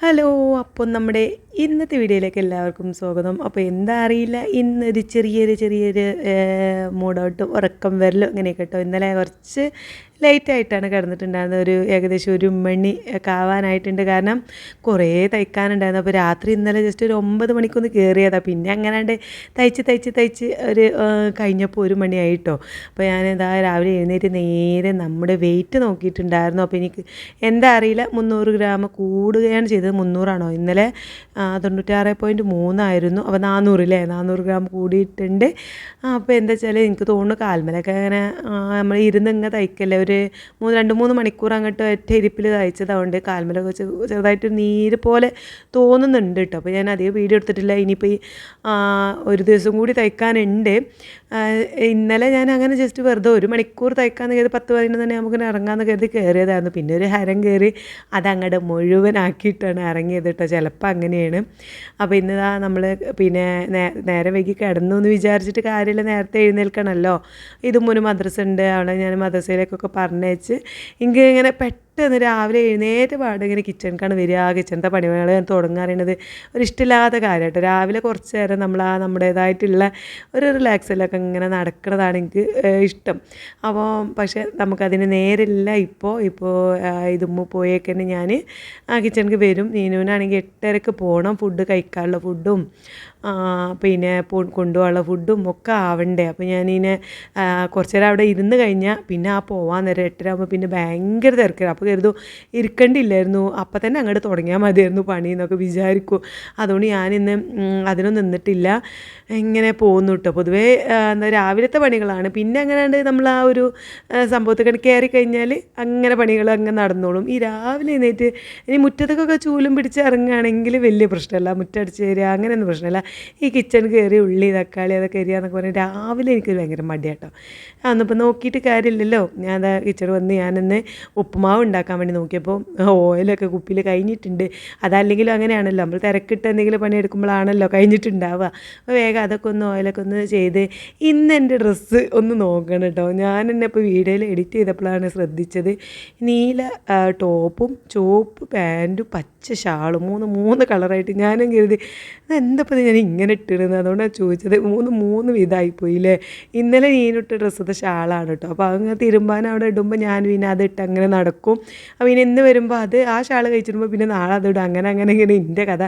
Hello അപ്പം നമ്മുടെ ഇന്നത്തെ വീഡിയോയിലേക്ക് എല്ലാവർക്കും സ്വാഗതം. അപ്പോൾ എന്താ അറിയില്ല ഇന്നൊരു ചെറിയൊരു ചെറിയൊരു മൂടോട്ടും ഉറക്കം വരലും അങ്ങനെയൊക്കെ കേട്ടോ. ഇന്നലെ കുറച്ച് ലേറ്റായിട്ടാണ് കിടന്നിട്ടുണ്ടായിരുന്നത്. ഒരു ഏകദേശം ഒരു മണി ഒക്കെ ആവാനായിട്ടുണ്ട്. കാരണം കുറേ തയ്ക്കാനുണ്ടായിരുന്നു. അപ്പോൾ രാത്രി ഇന്നലെ ജസ്റ്റ് ഒരു ഒമ്പത് മണിക്കൊന്ന് കയറിയതാണ് പിന്നെ അങ്ങനാണ്ട് തയ്ച്ച് തയ്ച്ച് തയ്ച്ച് ഒരു കഴിഞ്ഞപ്പോൾ ഒരു മണിയായിട്ടോ അപ്പോൾ ഞാൻ എന്താ രാവിലെ എഴുന്നേറ്റ് നേരെ നമ്മുടെ വെയിറ്റ് നോക്കിയിട്ടുണ്ടായിരുന്നു. അപ്പോൾ എനിക്ക് എന്താ അറിയില്ല. മുന്നൂറ് ഗ്രാം കൂടുകയാണ് ചെയ്തത്. മുന്നൂറാണോ? ഇന്നലെ തൊണ്ണൂറ്റാറ് പോയിന്റ് മൂന്നായിരുന്നു അപ്പോൾ നാനൂറില്ലേ നാനൂറ് ഗ്രാം കൂടിയിട്ടുണ്ട്. അപ്പോൾ എന്താ വെച്ചാൽ എനിക്ക് തോന്നുന്നു കാൽമലൊക്കെ അങ്ങനെ നമ്മൾ ഇരുന്ന് ഇങ്ങനെ തയ്ക്കല്ലേ? ഒരു മൂന്ന് രണ്ട് മൂന്ന് മണിക്കൂർ അങ്ങോട്ട് ഒറ്റ ഇരിപ്പിൽ തയ്ച്ചതുകൊണ്ട് കാൽമലൊക്കെ ചെറുതായിട്ട് നീര് പോലെ തോന്നുന്നുണ്ട് കേട്ടോ അപ്പോൾ ഞാൻ അധികം വീഡിയോ എടുത്തിട്ടില്ല. ഇനിയിപ്പോൾ ഈ ഒരു ദിവസം കൂടി തയ്ക്കാനുണ്ട്. ഇന്നലെ ഞാൻ അങ്ങനെ ജസ്റ്റ് വെറുതെ ഒരു മണിക്കൂർ തയ്ക്കാന്ന് കരുതി പത്ത് പതിനൊന്ന് തന്നെ നമുക്ക് ഇറങ്ങാമെന്ന് കരുതി കയറിയതായിരുന്നു പിന്നെ ഒരു ഹരം കയറി അതങ്ങോട്ട് മുഴുവനാക്കിയിട്ടാണ് ഇറങ്ങിയത് കേട്ടോ ചിലപ്പോൾ അങ്ങനെയാണ്. അപ്പോൾ ഇന്നതാ നമ്മൾ പിന്നെ നേരെ വൈകി കിടന്നു എന്ന് വിചാരിച്ചിട്ട് കാര്യമില്ല നേരത്തെ എഴുന്നേൽക്കണമല്ലോ ഇതും ഒരു മദ്രസ ഉണ്ട് അവിടെ ഞാൻ മദ്രസയിലേക്കൊക്കെ പറഞ്ഞയച്ച് ഇങ്ങനെ പെട്ടെന്ന് രാവിലെ എഴുന്നേറ്റ് പാട് ഇങ്ങനെ കിച്ചണിക്കാണ് വരിക കിച്ചണത്തെ പണിമകൾ തുടങ്ങാറുണ്ട് ഒരു ഇഷ്ടമില്ലാത്ത കാര്യമായിട്ട് രാവിലെ കുറച്ച് നേരം നമ്മൾ ആ നമ്മുടേതായിട്ടുള്ള ഒരു റിലാക്സിലൊക്കെ ഇങ്ങനെ നടക്കുന്നതാണ് എനിക്ക് ഇഷ്ടം. അപ്പോൾ പക്ഷേ നമുക്കതിന് നേരില്ല ഇപ്പോൾ. ഇപ്പോൾ ഇതുമ്മ പോയേക്കന്നെ ഞാൻ ആ കിച്ചണിക്ക് വരും. നീനുവിനാണെങ്കിൽ എട്ടരക്ക് പോകണം. ഫുഡ് കഴിക്കാനുള്ള ഫുഡും പിന്നെ കൊണ്ടുപോകാനുള്ള ഫുഡും ഒക്കെ ആവണ്ടേ. അപ്പോൾ ഞാനിങ്ങനെ കുറച്ച് നേരം അവിടെ ഇരുന്ന് കഴിഞ്ഞാൽ പിന്നെ ആ പോവാൻ നേരം എട്ടര ആകുമ്പോൾ പിന്നെ ഭയങ്കര തിരക്കാണ് അപ്പോൾ കരുതും ഇരിക്കേണ്ടില്ലായിരുന്നു അപ്പം തന്നെ അങ്ങോട്ട് തുടങ്ങിയാൽ മതിയായിരുന്നു പണി എന്നൊക്കെ വിചാരിക്കും. അതുകൊണ്ട് ഞാനിന്ന് അതിനൊന്നും നിന്നിട്ടില്ല. ഇങ്ങനെ പോകുന്നു കേട്ടോ പൊതുവേ എന്താ രാവിലത്തെ പണികളാണ്. പിന്നെ അങ്ങനെ നമ്മൾ ആ ഒരു സംഭവത്തിൽ കയറി കഴിഞ്ഞാൽ അങ്ങനെ പണികൾ അങ്ങനെ നടന്നോളും. ഈ രാവിലെ എഴുന്നേറ്റ് ഇനി മുറ്റത്തൊക്കെ ചൂലും പിടിച്ച് ഇറങ്ങുകയാണെങ്കിൽ വലിയ പ്രശ്നമല്ല. മുറ്റടിച്ച് തരിക അങ്ങനെയൊന്നും പ്രശ്നമല്ല. ഈ കിച്ചൺ കയറി ഉള്ളി തക്കാളി അതൊക്കെ എരിയാന്നൊക്കെ പറഞ്ഞാൽ രാവിലെ എനിക്കൊരു ഭയങ്കര മടിയാട്ടോ. അന്നിപ്പോൾ നോക്കിയിട്ട് കാര്യമില്ലല്ലോ. ഞാൻ കിച്ചൺ വന്ന് ഞാനിന്ന് ഉപ്പുമാവ് ഉണ്ടാക്കാൻ വേണ്ടി നോക്കിയപ്പോൾ ഓയിലൊക്കെ കുപ്പിയിൽ കഴിഞ്ഞിട്ടുണ്ട്. അതല്ലെങ്കിലും അങ്ങനെയാണല്ലോ. നമ്മൾ തിരക്കിട്ട് എന്തെങ്കിലും പണിയെടുക്കുമ്പോഴാണല്ലോ കഴിഞ്ഞിട്ടുണ്ടാവുക. അപ്പോൾ വേഗം അതൊക്കെ ഒന്ന് ഓയിലൊക്കെ ഒന്ന് ചെയ്ത് ഇന്ന് എന്റെ ഡ്രസ്സ് ഒന്ന് നോക്കണം കേട്ടോ. ഞാൻ എന്നെ ഇപ്പോൾ വീഡിയോയിൽ എഡിറ്റ് ചെയ്തപ്പോഴാണ് ശ്രദ്ധിച്ചത്. നീല ടോപ്പും ചുവപ്പ് പാന്റും പച്ച ഷാളും മൂന്ന് മൂന്ന് കളറായിട്ട് ഞാനും കരുതി എന്തപ്പോൾ ഞാൻ ഇങ്ങനെ ഇട്ടിരുന്നത്. അതുകൊണ്ടാണ് ചോദിച്ചത് മൂന്ന് മൂന്ന് വിധമായിപ്പോയില്ലേ? ഇന്നലെ നീനിട്ട ഡ്രസ്സത്തെ ഷാളാണ് കേട്ടോ. അപ്പോൾ അങ്ങനെ തിരുമ്പാൻ അവിടെ ഇടുമ്പോൾ ഞാൻ പിന്നെ അത് ഇട്ട് അങ്ങനെ നടക്കും. അപ്പോൾ ഇനി ഇന്ന് വരുമ്പോൾ അത് ആ ഷാൾ കഴിച്ചിടുമ്പോൾ പിന്നെ നാളെ അതിടും അങ്ങനെ അങ്ങനെ ഇങ്ങനെ എന്റെ കഥ.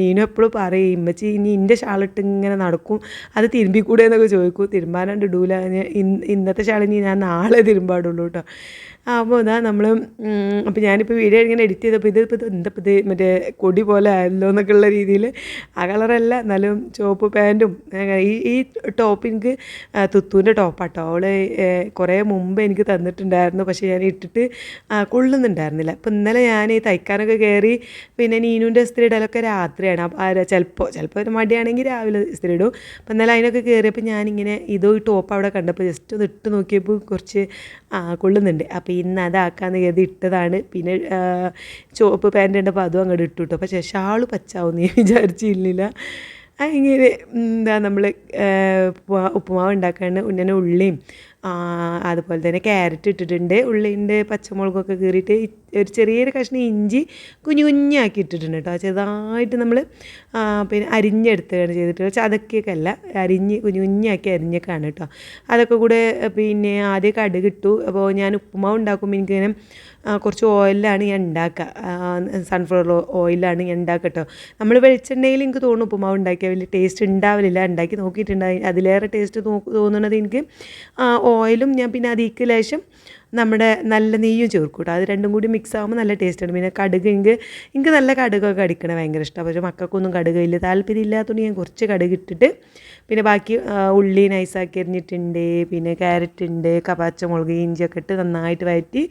നീനും എപ്പോഴും പറയും ഇമ്മച്ചി ഇനി എന്റെ ഷാളിട്ട് ഇങ്ങനെ നടക്കും. അത് തിരുമ്പിക്കൂടെ? എന്നൊക്കെ ചോദിക്കും. തിരുമ്പാനാണ്ട് ഇടൂല ഇന്നത്തെ ഷാളിനി ഞാൻ നാളെ തിരുമ്പാടുള്ളൂ കേട്ടോ. അപ്പോൾ ഇതാ നമ്മൾ അപ്പോൾ ഞാനിപ്പോൾ വീഡിയോ ഇങ്ങനെ എഡിറ്റ് ചെയ്തപ്പോൾ ഇത് ഇപ്പോൾ ഇത് മറ്റേ കൊടി പോലെ ആയല്ലോ എന്നൊക്കെ ഉള്ള രീതിയിൽ ആ കളറല്ല എന്നാലും ചുവപ്പ് പാന്റും ഈ ഈ ടോപ്പ് എനിക്ക് തുത്തൂന്റെ ടോപ്പാട്ടോ അവൾ കുറേ മുമ്പ് എനിക്ക് തന്നിട്ടുണ്ടായിരുന്നു പക്ഷേ ഞാൻ ഇട്ടിട്ട് കൊള്ളുന്നുണ്ടായിരുന്നില്ല. അപ്പോൾ ഇന്നലെ ഞാൻ ഈ തയ്ക്കാനൊക്കെ കയറി പിന്നെ നീനുവിന്റെ ഇസ്തിരി ഇടലൊക്കെ രാത്രിയാണ്. ചിലപ്പോൾ ചിലപ്പോൾ ഒരു മടിയാണെങ്കിൽ രാവിലെ ഇസ്തിരി ഇടും. അപ്പോൾ ഇന്നലെ അതിനൊക്കെ കയറിയപ്പോൾ ഞാനിങ്ങനെ ഇതോ ഈ ടോപ്പ് അവിടെ കണ്ടപ്പോൾ ജസ്റ്റ് ഒന്ന് ഇട്ട് നോക്കിയപ്പോൾ കുറച്ച് കൊള്ളുന്നുണ്ട്. അപ്പോൾ ഇന്ന് അതാക്കാന്ന് കരുതി ഇട്ടതാണ്. പിന്നെ ചുവപ്പ് പാന്റ് ഉണ്ടപ്പോൾ അതും അങ്ങോട്ട് ഇട്ടു കേട്ടോ പക്ഷേ ഷാൾ പച്ചാവും നീ വിചാരിച്ചിരുന്നില്ല. അങ്ങനെ എന്താ നമ്മൾ ഉപ്പുമാവ് ഉണ്ടാക്കാണ്ട് ഉന്നനെ ഉള്ളിയും അതുപോലെ തന്നെ ക്യാരറ്റ് ഇട്ടിട്ടുണ്ട്. ഉള്ളിന്റെ പച്ചമുളകൊക്കെ കീറിയിട്ട് ഒരു ചെറിയൊരു കഷ്ണം ഇഞ്ചി കുഞ്ഞു കുഞ്ഞാക്കി ഇട്ടിട്ടുണ്ട് കേട്ടോ. ചെറുതായിട്ട് നമ്മൾ പിന്നെ അരിഞ്ഞെടുത്തുകയാണ് ചെയ്തിട്ട് ചതക്കിയൊക്കെ അല്ല അരിഞ്ഞ് കുഞ്ഞു കുഞ്ഞാക്കി അരിഞ്ഞൊക്കെയാണ് കേട്ടോ. അതൊക്കെ കൂടെ പിന്നെ ആദ്യം കടുക് ഇട്ടു. അപ്പോൾ ഞാൻ ഉപ്പുമാവ് ഉണ്ടാക്കുമ്പോൾ എനിക്കിങ്ങനെ കുറച്ച് ഓയിലാണ് ഞാൻ ഉണ്ടാക്കുക. സൺഫ്ലവർ ഓയിലാണ് ഞാൻ ഉണ്ടാക്കുക കേട്ടോ. നമ്മൾ വെളിച്ചെണ്ണയിൽ എനിക്ക് തോന്നുന്നു ഉപ്പുമാവ് ഉണ്ടാക്കിയാൽ വലിയ ടേസ്റ്റ് ഉണ്ടാവില്ല. ഉണ്ടാക്കി നോക്കിയിട്ടുണ്ടായി അതിലേറെ ടേസ്റ്റ് തോന്നുന്നത് എനിക്ക് ഓയിലും ഞാൻ പിന്നെ അതിക്ക് ലേശം നമ്മുടെ നല്ല നെയ്യും ചേർക്കും കേട്ടോ അത് രണ്ടും കൂടി മിക്സ് ആകുമ്പോൾ നല്ല ടേസ്റ്റാണ് പിന്നെ കടുക് എനിക്ക് എനിക്ക് നല്ല കടുകൊക്കെ അടിക്കണ ഭയങ്കര ഇഷ്ടമാണ് പക്ഷേ മക്കൾക്കൊന്നും കടുക് വലിയ താല്പര്യം ഇല്ലാത്തതുകൊണ്ട് ഞാൻ കുറച്ച് കടുക് ഇട്ടിട്ട് പിന്നെ ബാക്കി ഉള്ളി നൈസാക്കി എറിഞ്ഞിട്ടുണ്ട് പിന്നെ ക്യാരറ്റ് ഉണ്ട് കപാച്ചമുളക് ഇഞ്ചിയൊക്കെ ഇട്ട് നന്നായിട്ട് വഴറ്റി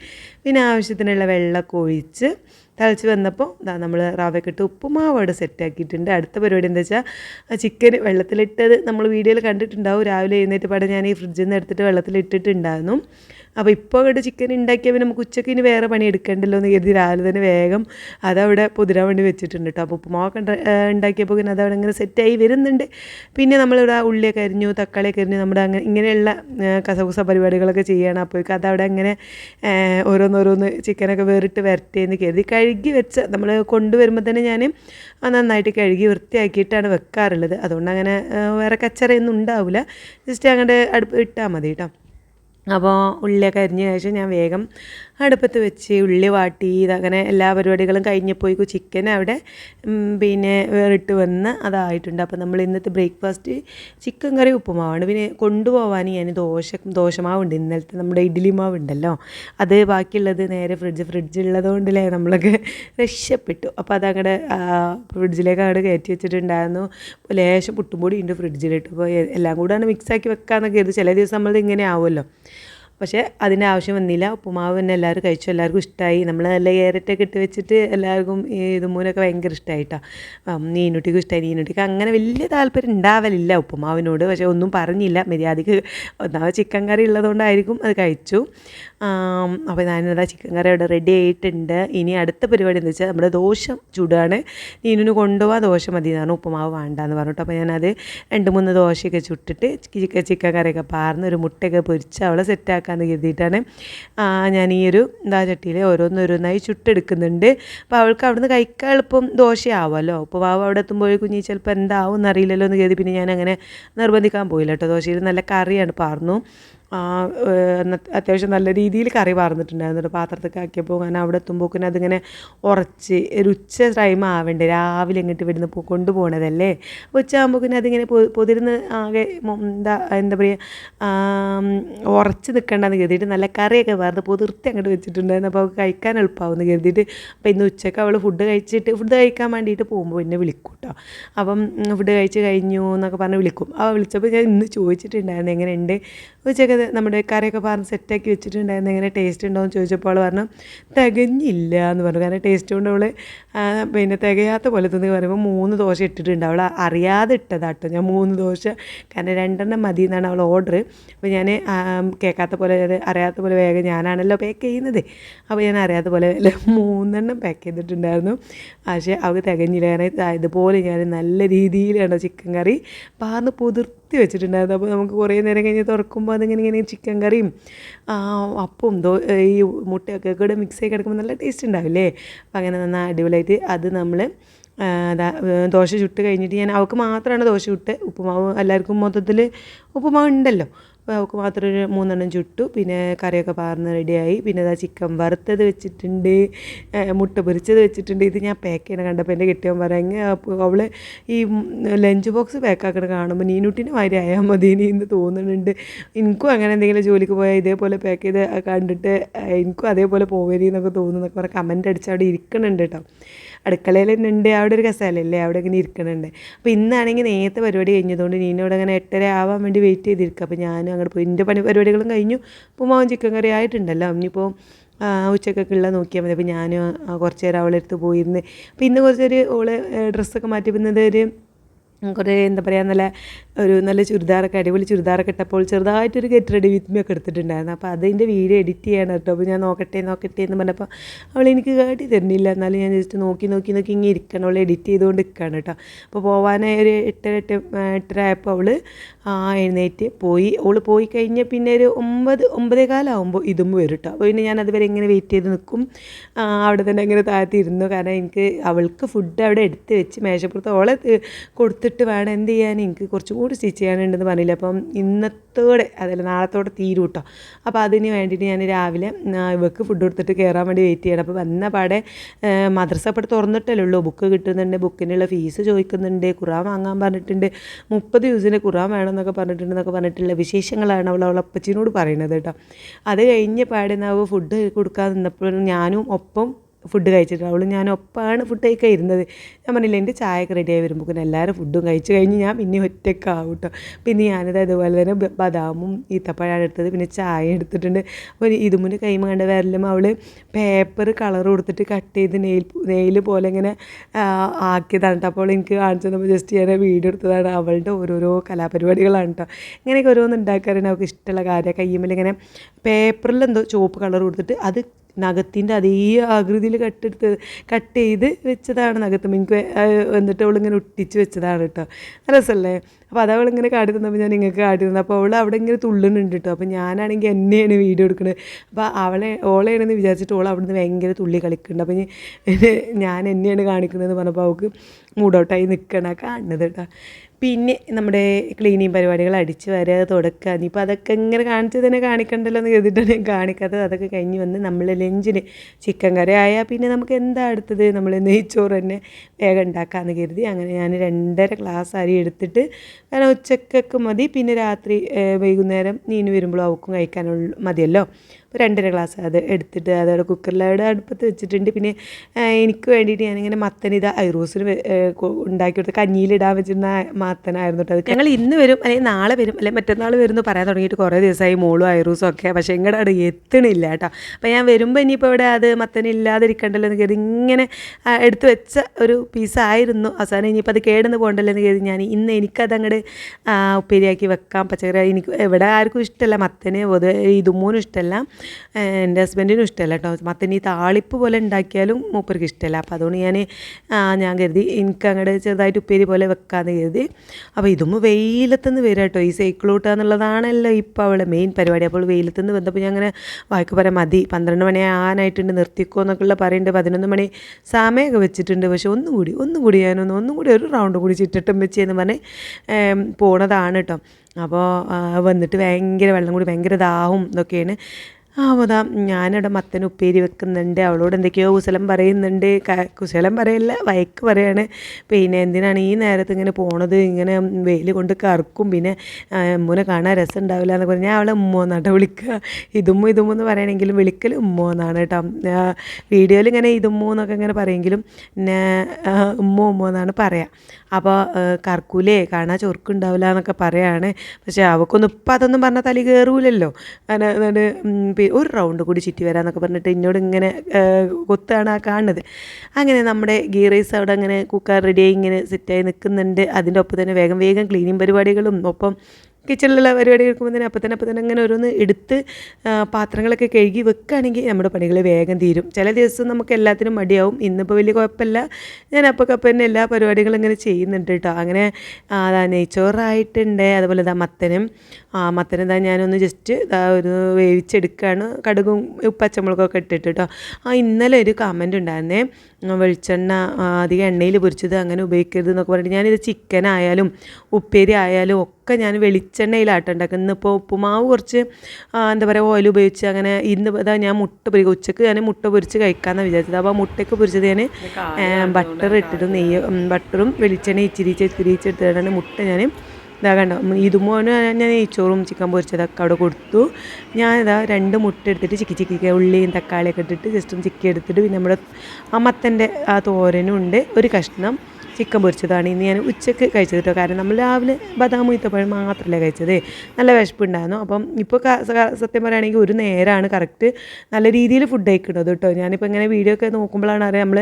പിന്നെ ആവശ്യത്തിനുള്ള വെള്ളമൊക്കെ ഒഴിച്ച് തിളച്ച് വന്നപ്പോൾ ഇതാ നമ്മൾ റവയൊക്കെ ഇട്ട് ഉപ്പുമാവ് അവിടെ സെറ്റാക്കിയിട്ടുണ്ട് അടുത്ത പരിപാടി എന്താ വെച്ചാൽ ചിക്കൻ വെള്ളത്തിലിട്ടത് നമ്മൾ വീഡിയോയിൽ കണ്ടിട്ടുണ്ടാവും. രാവിലെ എഴുന്നേറ്റ് പാടെ ഞാൻ ഈ ഫ്രിഡ്ജിൽ നിന്ന് എടുത്തിട്ട് വെള്ളത്തിലിട്ടിട്ടുണ്ടായിരുന്നു. അപ്പോൾ ഇപ്പോൾ ഇവിടെ ചിക്കൻ ഉണ്ടാക്കിയാൽ പിന്നെ നമുക്ക് ഉച്ചയ്ക്ക് ഇനി വേറെ പണി എടുക്കണ്ടല്ലോ എന്ന് കരുതി രാവിലെ തന്നെ വേഗം അതവിടെ പുതിരാൻ വേണ്ടി വെച്ചിട്ടുണ്ട് കേട്ടോ അപ്പോൾ ഉപ്പുമാവൊക്കെ ഉണ്ടാക്കിയപ്പോൾ പിന്നെ അതവിടെ ഇങ്ങനെ സെറ്റായി വരുന്നുണ്ട്. പിന്നെ നമ്മളിവിടെ ഉള്ളിയൊക്കെ അരിഞ്ഞു തക്കാളിയൊക്കെ അരിഞ്ഞു നമ്മുടെ അങ്ങനെ ഇങ്ങനെയുള്ള കസകുസ പരിപാടികളൊക്കെ ചെയ്യണം. അപ്പോഴേക്കും അതവിടെ അങ്ങനെ ഓരോന്നോരോന്ന് ചിക്കനൊക്കെ വേറിട്ട് വരട്ടെ എന്ന് കരുതി. കഴുകി വെച്ച നമ്മൾ കൊണ്ടുവരുമ്പോൾ തന്നെ ഞാൻ നന്നായിട്ട് കഴുകി വൃത്തിയാക്കിയിട്ടാണ് വെക്കാറുള്ളത്. അതുകൊണ്ട് അങ്ങനെ വേറെ കച്ചറയൊന്നും ഉണ്ടാവില്ല ജസ്റ്റ് അങ്ങോട്ട് അടുപ്പ് ഇട്ടാൽ മതി കേട്ടോ അപ്പോൾ ഉള്ളിയൊക്കെ അരിഞ്ഞ ശേഷം ഞാൻ വേഗം അടുപ്പത്ത് വെച്ച് ഉള്ളി വാട്ടി ഇതങ്ങനെ എല്ലാ പരിപാടികളും കഴിഞ്ഞപ്പോഴേക്കും ചിക്കൻ അവിടെ പിന്നെ വേറിട്ട് വന്ന് അതായിട്ടുണ്ട്. അപ്പോൾ നമ്മൾ ഇന്നത്തെ ബ്രേക്ക്ഫാസ്റ്റ് ചിക്കൻ കറി ഉപ്പുമാവാണ്. പിന്നെ കൊണ്ടുപോകാൻ ഞാൻ ദോശ ദോശമാവുണ്ട്. ഇന്നലത്തെ നമ്മുടെ ഇഡ്ഡലി മാവുണ്ടല്ലോ അത് ബാക്കിയുള്ളത് നേരെ ഫ്രിഡ്ജ് ഫ്രിഡ്ജ് ഉള്ളതുകൊണ്ടല്ലേ നമ്മളൊക്കെ രക്ഷപ്പെട്ടു. അപ്പോൾ അതങ്ങടെ ഫ്രിഡ്ജിലേക്ക് അങ്ങോട്ട് കയറ്റി വെച്ചിട്ടുണ്ടായിരുന്നു. ലേശം പുട്ടും പൊടി ഉണ്ട് ഫ്രിഡ്ജിലിട്ട് അപ്പോൾ എല്ലാം കൂടെ മിക്സാക്കി വെക്കാമെന്നൊക്കെ ചില ദിവസം നമ്മളത് ഇങ്ങനെ ആവുമല്ലോ. പക്ഷേ അതിനാവശ്യം വന്നില്ല. ഉപ്പുമാവ് തന്നെ എല്ലാവരും കഴിച്ചു. എല്ലാവർക്കും ഇഷ്ടമായി നമ്മൾ നല്ല ഏരറ്റൊക്കെ ഇട്ട് വെച്ചിട്ട് എല്ലാവർക്കും ഇതുമൂലൊക്കെ ഭയങ്കര ഇഷ്ടമായിട്ടാണ് നീനുട്ടിക്കും ഇഷ്ടമായി നീനുട്ടിക്ക് അങ്ങനെ വലിയ താല്പര്യം ഉണ്ടാവലില്ല ഉപ്പുമാവിനോട്. പക്ഷേ ഒന്നും പറഞ്ഞില്ല. മര്യാദയ്ക്ക് ഒന്നാമത് ചിക്കൻ കറി ഉള്ളതുകൊണ്ടായിരിക്കും അത് കഴിച്ചു. അപ്പോൾ ഞാനിതാ ചിക്കൻ കറി അവിടെ റെഡി ആയിട്ടുണ്ട്. ഇനി അടുത്ത പരിപാടി എന്ന് വെച്ചാൽ നമ്മുടെ ദോശ ചൂടാണ്. നീനുന് കൊണ്ടുപോകാൻ ദോശ മതി എന്ന് പറഞ്ഞു ഉപ്പുമാവ് വേണ്ടാന്ന് പറഞ്ഞിട്ട് അപ്പോൾ ഞാനത് രണ്ട് മൂന്ന് ദോശയൊക്കെ ചുട്ടിട്ട് ചിക്കൻ ചിക്കൻ കറിയൊക്കെ പാർന്ന് ഒരു മുട്ടയൊക്കെ പൊരിച്ച് അവളെ സെറ്റാക്കാമെന്ന് കരുതിയിട്ടാണ്. ഞാൻ ഈ ഒരു എന്താ ചട്ടിയിൽ ഓരോന്നോരോന്നായി ചുട്ടെടുക്കുന്നുണ്ട്. അപ്പോൾ അവൾക്ക് അവിടുന്ന് കഴിക്കാൻ എളുപ്പം ദോശയാവുമല്ലോ. അപ്പോൾ വാവ് അവിടെ എത്തുമ്പോൾ കുഞ്ഞി ചിലപ്പോൾ എന്താവും എന്നറിയില്ലല്ലോ എന്ന് കരുതി പിന്നെ ഞാൻ അങ്ങനെ നിർബന്ധിക്കാൻ പോയില്ല കേട്ടോ. ദോശയിൽ നല്ല കറിയാണ് അന്നത്തെ അത്യാവശ്യം നല്ല രീതിയിൽ കറി വാർന്നിട്ടുണ്ടായിരുന്നു. പാത്രത്തിൽ പാത്രത്തൊക്കെ ആക്കിയപ്പോൾ ഞാൻ അവിടെ എത്തുമ്പോക്കിന് അതിങ്ങനെ ഉറച്ച് ഒരു ഉച്ച ടൈം ആവേണ്ടേ. രാവിലെ ഇങ്ങോട്ട് ഇവിടുന്ന് കൊണ്ടുപോകണതല്ലേ ഉച്ചയാകുമ്പോക്കിന് അതിങ്ങനെ പൊതിരുന്ന് ആകെ എന്താ എന്താ പറയുക ഉറച്ച് നിൽക്കേണ്ടെന്ന് കരുതിയിട്ട് നല്ല കറിയൊക്കെ പാർന്ന് പൊതിർത്തി അങ്ങോട്ട് വെച്ചിട്ടുണ്ടായിരുന്നു. അപ്പോൾ അവൾക്ക് കഴിക്കാൻ എളുപ്പമാവുമെന്ന് കരുതിയിട്ട് അപ്പോൾ ഇന്ന് ഉച്ചയ്ക്ക് അവൾ ഫുഡ് കഴിച്ചിട്ട് ഫുഡ് കഴിക്കാൻ വേണ്ടിയിട്ട് പോകുമ്പോൾ എന്നെ വിളിക്കും കേട്ടോ അപ്പം ഫുഡ് കഴിച്ച് കഴിഞ്ഞു എന്നൊക്കെ പറഞ്ഞ് വിളിക്കും. അവൾ വിളിച്ചപ്പോൾ ഞാൻ ഇന്ന് ചോദിച്ചിട്ടുണ്ടായിരുന്നു എങ്ങനെയുണ്ട്? ഉച്ചയ്ക്ക് അത് നമ്മുടെ കറിയൊക്കെ പറഞ്ഞ് സെറ്റാക്കി വെച്ചിട്ടുണ്ടായിരുന്നു. എങ്ങനെ ടേസ്റ്റ് ഉണ്ടോയെന്ന് ചോദിച്ചപ്പോൾ അവൾ പറഞ്ഞു തികഞ്ഞില്ല എന്ന് പറഞ്ഞു. കാരണം ടേസ്റ്റ് കൊണ്ട് അവൾ പിന്നെ തികയാത്ത പോലെ തന്നെ പറയുമ്പോൾ മൂന്ന് ദോശ ഇട്ടിട്ടുണ്ട്. അവൾ അറിയാതെ ഇട്ടതാട്ടോ. ഞാൻ മൂന്ന് ദോശ കാരണം രണ്ടെണ്ണം മതി എന്നാണ് അവൾ ഓർഡർ അപ്പോൾ ഞാൻ കേൾക്കാത്ത പോലെ അറിയാത്ത പോലെ വേഗം ഞാനാണല്ലോ പാക്ക് ചെയ്യുന്നത്. അപ്പോൾ ഞാൻ അറിയാത്ത പോലെ മൂന്നെണ്ണം പാക്ക് ചെയ്തിട്ടുണ്ടായിരുന്നു. പക്ഷേ അവൾക്ക് തികഞ്ഞില്ല. കാരണം ഇത് ഇതുപോലെ ഞാൻ നല്ല രീതിയിലാണ് ചിക്കൻ കറി പാർന്ന് പുതിർത്തി വെച്ചിട്ടുണ്ടായിരുന്നു. അപ്പോൾ നമുക്ക് കുറേ നേരം കഴിഞ്ഞ് തുറക്കുമ്പോൾ അതിങ്ങനെ ഇങ്ങനെ ചിക്കൻ കറിയും അപ്പവും ദോ ഈ മുട്ടയൊക്കെ കൂടെ മിക്സ് ആയി കിടക്കുമ്പോൾ നല്ല ടേസ്റ്റ് ഉണ്ടാവില്ലേ? അപ്പോൾ അങ്ങനെ നന്നായി അടിപൊളിയായിട്ട് അത് നമ്മൾ ദോശ ചുട്ട് കഴിഞ്ഞിട്ട് ഞാൻ അവൾക്ക് മാത്രമാണ് ദോശ ചുട്ട്. ഉപ്പുമാവ് എല്ലാവർക്കും മൊത്തത്തിൽ ഉപ്പുമാവ് ഉണ്ടല്ലോ അപ്പോൾ അവൾക്ക് മാത്രം ഒരു മൂന്നെണ്ണം ചുട്ടു. പിന്നെ കറിയൊക്കെ പാർന്ന് റെഡിയായി. പിന്നെ ഇതാ ചിക്കൻ വറുത്തത് വെച്ചിട്ടുണ്ട്. മുട്ട പൊരിച്ചത് വെച്ചിട്ടുണ്ട്. ഇത് ഞാൻ പാക്ക് ചെയ്യണം കണ്ടപ്പോൾ എന്റെ കെട്ടിയവൻ പറയുക അപ്പോൾ അവൾ ഈ ലഞ്ച് ബോക്സ് പാക്ക് ആക്കണ കാണുമ്പോൾ നീനുട്ടിന് മാതിരി ആയാൽ മതി ഇനി എന്ന് തോന്നുന്നുണ്ട് എനിക്കും അങ്ങനെ എന്തെങ്കിലും ജോലിക്ക് പോയാൽ ഇതേപോലെ പാക്ക് ചെയ്ത് കണ്ടിട്ട് എനിക്കും അതേപോലെ പോകരുതെന്നൊക്കെ തോന്നുന്നൊക്കെ പറഞ്ഞാൽ കമന്റ് അടിച്ച് അവിടെ ഇരിക്കണുണ്ട് കേട്ടോ അടുക്കളയിൽ തന്നെ ഉണ്ട് അവിടെ ഒരു കസാലല്ലേ അവിടെ ഇങ്ങനെ ഇരിക്കണുണ്ട്. അപ്പോൾ ഇന്നാണെങ്കിൽ നേരത്തെ പരിപാടി കഴിഞ്ഞതുകൊണ്ട് നീനോട് അങ്ങനെ എട്ടര ആവാൻ വേണ്ടി വെയിറ്റ് ചെയ്തിരിക്കുക അപ്പോൾ ഞാനും അങ്ങോട്ട് പോയി. എന്റെ പണി പരിപാടികളും കഴിഞ്ഞു. ഇപ്പോൾ മോൻ ചിക്കൻ കറി ആയിട്ടുണ്ടല്ലോ. ഇനിയിപ്പോൾ ഉച്ചക്കൊക്കെ ഉള്ള നോക്കിയാൽ മതി. അപ്പോൾ ആ, കുറച്ച് നേരം അവളെടുത്ത് പോയിരുന്ന്. അപ്പോൾ ഇന്ന് കുറച്ചൊരു ഓൾ ഡ്രസ്സൊക്കെ മാറ്റി. പിന്നത് ഒരു കുറേ എന്താ പറയുക നല്ല ഒരു നല്ല ചുരിദാറൊക്കെ അടിപൊളി ചുരിദാറൊക്കെ ഇട്ടപ്പോൾ ചെറുതായിട്ടൊരു ഗെറ്റ് റെഡി വിത്ത് മീ ഒക്കെ എടുത്തിട്ടുണ്ടായിരുന്നു. അപ്പോൾ അതിന്റെ വീഡിയോ എഡിറ്റ് ചെയ്യണം കേട്ടോ. അപ്പോൾ ഞാൻ നോക്കട്ടെ നോക്കട്ടെ എന്ന് പറഞ്ഞപ്പോൾ അവൾ എനിക്ക് കാട്ടി തരുന്നില്ല. എന്നാലും ഞാൻ ജസ്റ്റ് നോക്കി നോക്കി നോക്കി ഇങ്ങനെ ഇരിക്കണം. അവൾ എഡിറ്റ് ചെയ്തുകൊണ്ട് നിൽക്കുകയാണ് കേട്ടോ. അപ്പോൾ പോകാനായി ഒരു എട്ടര എട്ട് എട്ടര ആയപ്പോൾ അവൾ എഴുന്നേറ്റ് പോയി. അവൾ പോയി കഴിഞ്ഞാൽ പിന്നെ ഒരു ഒമ്പത് ഒമ്പതേ കാലമാകുമ്പോൾ ഇതും വരും കേട്ടോ. അപ്പോൾ പിന്നെ ഞാൻ അതുവരെ ഇങ്ങനെ വെയിറ്റ് ചെയ്ത് നിൽക്കും ആ, അവിടെ തന്നെ ഇങ്ങനെ താഴ്ത്തിയിരുന്നു കാരണം എനിക്ക് അവൾക്ക് ഫുഡ് അവിടെ എടുത്ത് വെച്ച് മേശപ്പുറത്ത് അവളെ ത് കൊടുത്തിട്ട് വേണം എന്ത് ചെയ്യാൻ? എനിക്ക് കുറച്ചും കൂടി സ്റ്റിച്ച് ചെയ്യാനുണ്ടെന്ന് പറഞ്ഞില്ല. അപ്പം ഇന്നത്തോടെ അതല്ല നാളത്തോടെ തീരും കേട്ടോ അപ്പോൾ അതിന് വേണ്ടിയിട്ട് ഞാൻ രാവിലെ ഇവക്ക് ഫുഡ് കൊടുത്തിട്ട് കയറാൻ വേണ്ടി വെയിറ്റ് ചെയ്യണം. അപ്പോൾ വന്ന പാടെ മദ്രസ അപ്പോൾ തുറന്നിട്ടല്ലേ ഉള്ളൂ. ബുക്ക് കിട്ടുന്നുണ്ട് ബുക്കിനുള്ള ഫീസ് ചോദിക്കുന്നുണ്ട് ഖുറാൻ വാങ്ങാൻ പറഞ്ഞിട്ടുണ്ട്. മുപ്പത് ദിവസത്തിന് ഖുറാൻ പറഞ്ഞിട്ടുണ്ട് പറഞ്ഞിട്ടുണ്ടെന്നൊക്കെ പറഞ്ഞിട്ടുള്ള വിശേഷങ്ങളാണ് അവൾ അവളെ അപ്പച്ചിനോട് പറയുന്നത് കേട്ടോ അത് കഴിഞ്ഞ പാടെ നാവ് ഫുഡ് കൊടുക്കാൻ നിന്നപ്പോഴും ഞാനും ഒപ്പം ഫുഡ് കഴിച്ചിട്ട്. അവളും ഞാൻ ഒപ്പമാണ് ഫുഡ് കഴിക്കാൻ ഇരുന്നത്. ഞാൻ പറഞ്ഞില്ല എന്റെ ചായയൊക്കെ റെഡിയായി വരുമ്പോൾ എല്ലാവരും ഫുഡും കഴിച്ച് കഴിഞ്ഞ് ഞാൻ പിന്നെ ഒറ്റക്കാവും കേട്ടോ പിന്നെ ഞാനത് അതുപോലെ തന്നെ ബദാമും ഈത്തപ്പഴമാണ് എടുത്തത്. പിന്നെ ചായ എടുത്തിട്ടുണ്ട്. അപ്പോൾ ഇതുമുന്ന് കൈമ കണ്ട വരലും അവൾ പേപ്പർ കളർ കൊടുത്തിട്ട് കട്ട് ചെയ്ത് നെയിൽ നെയിൽ പോലെ ഇങ്ങനെ ആക്കിയതാണ് കേട്ടോ അപ്പോൾ എനിക്ക് കാണിച്ചു തന്നപ്പോൾ ജസ്റ്റ് ഞാൻ വീഡിയോ എടുത്തതാണ്. അവളുടെ ഓരോരോ കലാപരിപാടികളാണ് കേട്ടോ ഇങ്ങനെയൊക്കെ ഓരോന്ന് ഉണ്ടാക്കാറുണ്ട് അവൾക്ക് ഇഷ്ടമുള്ള കാര്യം. കയ്യുമ്മൽ ഇങ്ങനെ പേപ്പറിൽ എന്തോ ചുവപ്പ് കളർ കൊടുത്തിട്ട് അത് നഖത്തിന്റെ അതേ ആകൃതിയിൽ കട്ടെടുത്ത് കട്ട് ചെയ്ത് വെച്ചതാണ് നഖത്ത് എനിക്ക് എന്നിട്ട് അവളിങ്ങനെ ഒട്ടിച്ച് വെച്ചതാണ് കേട്ടോ. രസമല്ലേ? അപ്പോൾ അത് അവളിങ്ങനെ കാട്ടി തന്നപ്പോൾ ഞാൻ നിങ്ങൾക്ക് കാട്ടി തന്നു. അപ്പോൾ അവൾ അവിടെ ഇങ്ങനെ തുള്ളുന്നുണ്ട് കേട്ടോ. അപ്പോൾ ഞാനാണെങ്കിൽ എന്നെയാണ് വീഡിയോ എടുക്കുന്നത് അപ്പോൾ അവളെ ഓളെയാണെന്ന് വിചാരിച്ചിട്ട് ഓൾ അവിടെ നിന്ന് ഭയങ്കര തുള്ളി കളിക്കുന്നുണ്ട്. അപ്പോൾ ഞാൻ എന്നെയാണ് കാണിക്കുന്നതെന്ന് പറഞ്ഞപ്പോൾ അവൾക്ക് മൂഡൗട്ടായി നിൽക്കണ കാണുന്നത് കേട്ടോ. പിന്നെ നമ്മുടെ ക്ലീനിങ് പരിപാടികൾ അടിച്ച് വരിക തുടക്കുക ഇനിയിപ്പോൾ അതൊക്കെ ഇങ്ങനെ കാണിച്ച് തന്നെ കാണിക്കണ്ടല്ലോ എന്ന് കരുതിയിട്ടാണ് കാണിക്കാത്തത്. അതൊക്കെ കഴിഞ്ഞ് വന്ന് നമ്മൾ ലഞ്ചിന് ചിക്കൻ കറി ആയാൽ പിന്നെ നമുക്ക് എന്താ അടുത്തത്? നമ്മൾ നെയ്ച്ചോറ് തന്നെ വേഗം ഉണ്ടാക്കാമെന്ന് കരുതി. അങ്ങനെ ഞാൻ രണ്ടര ഗ്ലാസ് അരി എടുത്തിട്ട് കാരണം ഉച്ചക്കൊക്കെ മതി. പിന്നെ രാത്രി വൈകുന്നേരം നീന് വരുമ്പോഴും അവക്കും കഴിക്കാനുള്ള മതിയല്ലോ. അപ്പോൾ രണ്ടര ഗ്ലാസ് അത് എടുത്തിട്ട് അതവിടെ കുക്കറിലവിടെ അടുപ്പത്ത് വെച്ചിട്ടുണ്ട്. പിന്നെ എനിക്ക് വേണ്ടിയിട്ട് ഞാനിങ്ങനെ മത്തനിത ഐറോസിന് ഉണ്ടാക്കി കൊടുത്ത് കഞ്ഞിയിലിടാൻ വെച്ചിരുന്ന മത്തനായിരുന്നു കേട്ടോ ഞങ്ങൾ ഇന്ന് വരും അല്ലെങ്കിൽ നാളെ വരും അല്ലെങ്കിൽ മറ്റന്നാൾ വരും എന്ന് പറയാൻ തുടങ്ങിയിട്ട് കുറേ ദിവസമായി മോളും ഐറൂസും ഒക്കെ. പക്ഷേ ഇങ്ങടെ അവിടെ എത്തണില്ല കേട്ടോ. അപ്പോൾ ഞാൻ വരുമ്പോൾ ഇനിയിപ്പോൾ ഇവിടെ അത് മത്തൻ ഇല്ലാതിരിക്കണ്ടല്ലോ എന്ന് കരുതി ഇങ്ങനെ എടുത്തു വെച്ച ഒരു പീസായിരുന്നു അവസാനം ഇനിയിപ്പോൾ അത് കേടുന്ന് പോകണ്ടല്ലോ എന്ന് കരുതി ഞാൻ ഇന്ന് എനിക്കത് അങ്ങോട്ട് ഉപ്പേരിയാക്കി വെക്കാം. പച്ചക്കറി എനിക്ക് ഇവിടെ ആർക്കും ഇഷ്ടമല്ല. മത്തന് പൊതുവെ ഇതുമൂന്നും ഇഷ്ടമല്ല. എന്റെ ഹസ്ബൻഡിനും ഇഷ്ടമല്ല കേട്ടോ. മത്തൻ ഈ താളിപ്പ് പോലെ ഉണ്ടാക്കിയാലും മൂപ്പർക്ക് ഇഷ്ടമല്ല. അപ്പോൾ അതുകൊണ്ട് ഞാൻ ഞാൻ കരുതി എനിക്ക് അങ്ങോട്ട് ചെറുതായിട്ട് ഉപ്പേരി പോലെ വെക്കാമെന്ന് കരുതി അപ്പോൾ ഇതും വെയിലത്തുനിന്ന് വരിക കേട്ടോ. ഈ സൈക്കിൾ കൂട്ടുക എന്നുള്ളതാണല്ലോ ഇപ്പോൾ അവളെ മെയിൻ പരിപാടി. അപ്പോൾ വെയിലത്തുനിന്ന് വന്നപ്പോൾ ഞാൻ അങ്ങനെ വായിക്ക് പറയാം മതി പന്ത്രണ്ട് മണി ആകാനായിട്ടുണ്ട് നിർത്തിക്കോ എന്നൊക്കെയുള്ള പറയുന്നുണ്ട്. പതിനൊന്ന് മണി സമയമൊക്കെ വെച്ചിട്ടുണ്ട്. പക്ഷേ ഒന്നുകൂടി കൂടി ഒന്നും കൂടി ഞാനൊന്ന് ഒന്നും കൂടി ഒരു റൗണ്ട് കൂടി ചുറ്റിട്ടും വെച്ചെന്ന് പറഞ്ഞ് പോണതാണ് കേട്ടോ. അപ്പോൾ വന്നിട്ട് ഭയങ്കര വെള്ളം കൂടി ഭയങ്കര ദാഹവും ഇതൊക്കെയാണ്. അതാ ഞാനിവിടെ മത്തൻ ഉപ്പേരി വെക്കുന്നുണ്ട്. അവളോട് എന്തൊക്കെയോ കുശലം പറയുന്നുണ്ട്. കുശലം പറയല്ല വയക്ക് പറയാണ്. പിന്നെ എന്തിനാണ് ഈ നേരത്ത് ഇങ്ങനെ പോണത്? ഇങ്ങനെ വെയിൽ കൊണ്ട് കറക്കും. പിന്നെ ഉമ്മൂനെ കാണാൻ രസം ഉണ്ടാവില്ല എന്നൊക്കെ പറഞ്ഞാൽ അവളെ ഉമ്മോന്നാട്ടെ വിളിക്കുക. ഇതുമ്മ ഇതുമ്മ എന്ന് പറയണമെങ്കിലും വിളിക്കൽ ഉമ്മോന്നാണ് കേട്ടോ. വീഡിയോയിൽ ഇങ്ങനെ ഇതുമ്മോ എന്നൊക്കെ ഇങ്ങനെ പറയുമെങ്കിലും പിന്നെ ഉമ്മ ഉമ്മ എന്നാണ് അപ്പോൾ കർക്കൂലേ കാണാൻ ചൊറുക്കുണ്ടാവില്ല എന്നൊക്കെ പറയാണ്. പക്ഷേ അവൾക്കൊന്നും ഇപ്പം അതൊന്നും പറഞ്ഞാൽ തലി കയറൂലല്ലോ അങ്ങനെ ഒരു റൗണ്ട് കൂടി ചുറ്റി വരാമെന്നൊക്കെ പറഞ്ഞിട്ട് എന്നോട് ഇങ്ങനെ കൊത്താണ് ആ കാണുന്നത്. അങ്ങനെ നമ്മുടെ ഗീ റൈസ് അവിടെ അങ്ങനെ കുക്കർ റെഡിയായി ഇങ്ങനെ സെറ്റായി നിൽക്കുന്നുണ്ട്. അതിന്റെ ഒപ്പം തന്നെ വേഗം വേഗം ക്ലീനിങ് പരിപാടികളും ഒപ്പം കിച്ചണിലുള്ള പരിപാടി എടുക്കുമ്പോൾ തന്നെ അപ്പം തന്നെ അപ്പം തന്നെ അങ്ങനെ ഓരോന്ന് എടുത്ത് പാത്രങ്ങളൊക്കെ കഴുകി വെക്കുകയാണെങ്കിൽ നമ്മുടെ പണികൾ വേഗം തീരും. ചില ദിവസം നമുക്ക് എല്ലാത്തിനും മടിയാവും. ഇന്നിപ്പോൾ വലിയ കുഴപ്പമില്ല. ഞാൻ അപ്പോൾ അപ്പം തന്നെ എല്ലാ പരിപാടികളും ഇങ്ങനെ ചെയ്യുന്നുണ്ട് കേട്ടോ. അങ്ങനെ അതാ നെയ്ച്ചോറായിട്ടുണ്ട്. അതുപോലെ ഇതാ മത്തനും. ആ മത്തനും ഇതാ ഞാനൊന്ന് ജസ്റ്റ് ഇതാ ഒരു വേവിച്ചെടുക്കുകയാണ് കടുകും പച്ചമുളകൊക്കെ ഇട്ടിട്ട് കേട്ടോ. ആ ഇന്നലെ ഒരു കമന്റ് ഉണ്ടായിരുന്നേ. വെളിച്ചെണ്ണ അധികം എണ്ണയിൽ പൊരിച്ചത് അങ്ങനെ ഉപയോഗിക്കരുത് എന്നൊക്കെ പറഞ്ഞിട്ട് ഞാനിത് ചിക്കൻ ആയാലും ഉപ്പേരി ആയാലും ഒക്കെ ഞാൻ വെളിച്ചെണ്ണയിലാട്ടം ഉണ്ടാക്കുന്നത്. ഇന്നിപ്പോൾ ഉപ്പുമാവ് കുറച്ച് എന്താ പറയുക ഓയിൽ ഉപയോഗിച്ച് അങ്ങനെ ഇന്ന് ഇതാ ഞാൻ മുട്ട പൊരിക്കുക ഉച്ചയ്ക്ക് ഞാൻ മുട്ട പൊരിച്ച് കഴിക്കാമെന്നാണ് വിചാരിച്ചത്. അപ്പോൾ ആ മുട്ടയ്ക്ക് പൊരിച്ചത് ഞാൻ ബട്ടർ ഇട്ടിട്ട് നെയ്യ് ബട്ടറും വെളിച്ചെണ്ണ ഇച്ചിരി ഇച്ചിരി എടുത്തിട്ടാണ് മുട്ട ഞാൻ ഇതാ കണ്ടോ ഇതുമോന് ഞാൻ നെയ്ച്ചോറും ചിക്കൻ പൊരിച്ചതൊക്കെ അവിടെ കൊടുത്തു. ഞാൻ ഇതാ രണ്ട് മുട്ട എടുത്തിട്ട് ചിക്കി ചിക്കിക്ക ഉള്ളിയും തക്കാളിയൊക്കെ ഇട്ടിട്ട് ജസ്റ്റ് ചിക്കി എടുത്തിട്ട് പിന്നെ നമ്മുടെ ആ മത്തന്റെ ആ തോരനും ഉണ്ട്. ഒരു കഷ്ണം ചിക്കൻ പൊരിച്ചതാണ്. ഇന്ന് ഞാൻ ഉച്ചയ്ക്ക് കഴിച്ചത് കേട്ടോ കാരണം നമ്മൾ രാവിലെ ബദാം ഈത്തപ്പഴം മാത്രമല്ലേ കഴിച്ചത്. നല്ല വിശപ്പുണ്ടായിരുന്നു. അപ്പം ഇപ്പോൾ സത്യം പറയുകയാണെങ്കിൽ ഒരു നേരമാണ് കറക്റ്റ് നല്ല രീതിയിൽ ഫുഡ് കഴിക്കുന്നത് കേട്ടോ ഞാനിപ്പോൾ ഇങ്ങനെ വീഡിയോ ഒക്കെ നോക്കുമ്പോഴാണ് അറിയാം നമ്മൾ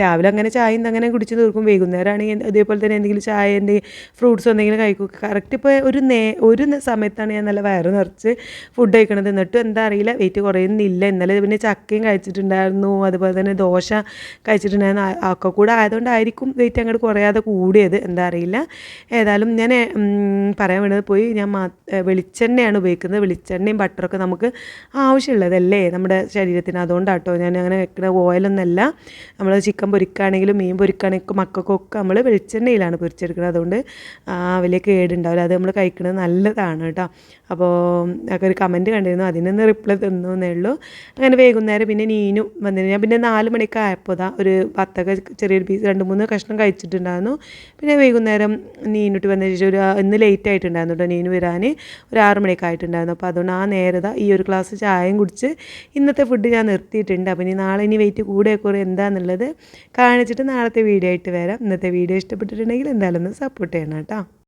രാവിലെ അങ്ങനെ ചായ അങ്ങനെ കുടിച്ച് തീർക്കും. വൈകുന്നേരമാണെങ്കിൽ അതേപോലെ തന്നെ എന്തെങ്കിലും ചായ എന്തെങ്കിലും ഫ്രൂട്ട്സ് എന്തെങ്കിലും കഴിക്കും. കറക്റ്റ് ഇപ്പോൾ ഒരു നേ ഒരു സമയത്താണ് ഞാൻ നല്ല വയറ് നിറച്ച് ഫുഡ് കഴിക്കണത്. എന്നിട്ട് എന്താ അറിയില്ല വെയിറ്റ് കുറയുന്നില്ല. ഇന്നലെ പിന്നെ ചക്കയും കഴിച്ചിട്ടുണ്ടായിരുന്നു. അതുപോലെ തന്നെ ദോശ കഴിച്ചിട്ടുണ്ടായിരുന്നു. ഒക്കെ കൂടെ ആയതുകൊണ്ടായിരിക്കും വെയിറ്റ് അങ്ങോട്ട് കുറയാതെ കൂടിയത്. എന്താ അറിയില്ല. ഏതായാലും ഞാൻ പറയാൻ വേണ്ടത് പോയി ഞാൻ മാ വെളിച്ചെണ്ണയാണ് ഉപയോഗിക്കുന്നത്. വെളിച്ചെണ്ണയും ബട്ടറൊക്കെ നമുക്ക് ആവശ്യമുള്ളതല്ലേ നമ്മുടെ ശരീരത്തിന്. അതുകൊണ്ടാട്ടോ ഞാൻ അങ്ങനെ വെക്കുന്ന ഓയിലൊന്നല്ല നമ്മൾ ചിക്കൻ ചിക്കൻ പൊരിക്കുകയാണെങ്കിലും മീൻ പൊരിക്കുകയാണെങ്കിലും മക്കൾക്കൊക്കെ നമ്മൾ വെളിച്ചെണ്ണയിലാണ് പൊരിച്ചെടുക്കുന്നത്. അതുകൊണ്ട് വലിയ കേടുണ്ടാവില്ല. അത് നമ്മൾ കഴിക്കുന്നത് നല്ലതാണ് കേട്ടോ. അപ്പോൾ ഒക്കെ ഒരു കമന്റ് കണ്ടിരുന്നു. അതിനൊന്ന് റിപ്ലൈ തന്നു എന്നേ ഉള്ളൂ. അങ്ങനെ വൈകുന്നേരം പിന്നെ നീനും വന്നിരുന്നു. ഞാൻ പിന്നെ നാല് മണിക്ക് ആയപ്പോൾ ഇതാ ഒരു പത്തൊക്കെ ചെറിയൊരു പീസ് രണ്ട് മൂന്ന് കഷ്ണം കഴിച്ചിട്ടുണ്ടായിരുന്നു. പിന്നെ വൈകുന്നേരം നീനുട്ടി വന്ന ശേഷം ഒരു ഇന്ന് ലേറ്റ് ആയിട്ടുണ്ടായിരുന്നു കേട്ടോ നീന് വരാൻ ഒരു ആറ് മണിയൊക്കെ ആയിട്ടുണ്ടായിരുന്നു. അപ്പോൾ അതുകൊണ്ട് ആ നേരത ഈ ഒരു ഗ്ലാസ് ചായയും കുടിച്ച് ഇന്നത്തെ ഫുഡ് ഞാൻ നിർത്തിയിട്ടുണ്ട്. അപ്പം ഇനി നാളെ ഇനി വെയിറ്റ് കൂടെ കുറേ എന്താണെന്നുള്ളത് കാണിച്ചിട്ട് നാളത്തെ വീഡിയോ ആയിട്ട് വരാം. ഇന്നത്തെ വീഡിയോ ഇഷ്ടപ്പെട്ടിട്ടുണ്ടെങ്കിൽ എന്തായാലും ഒന്ന് സപ്പോർട്ട് ചെയ്യണം കേട്ടോ.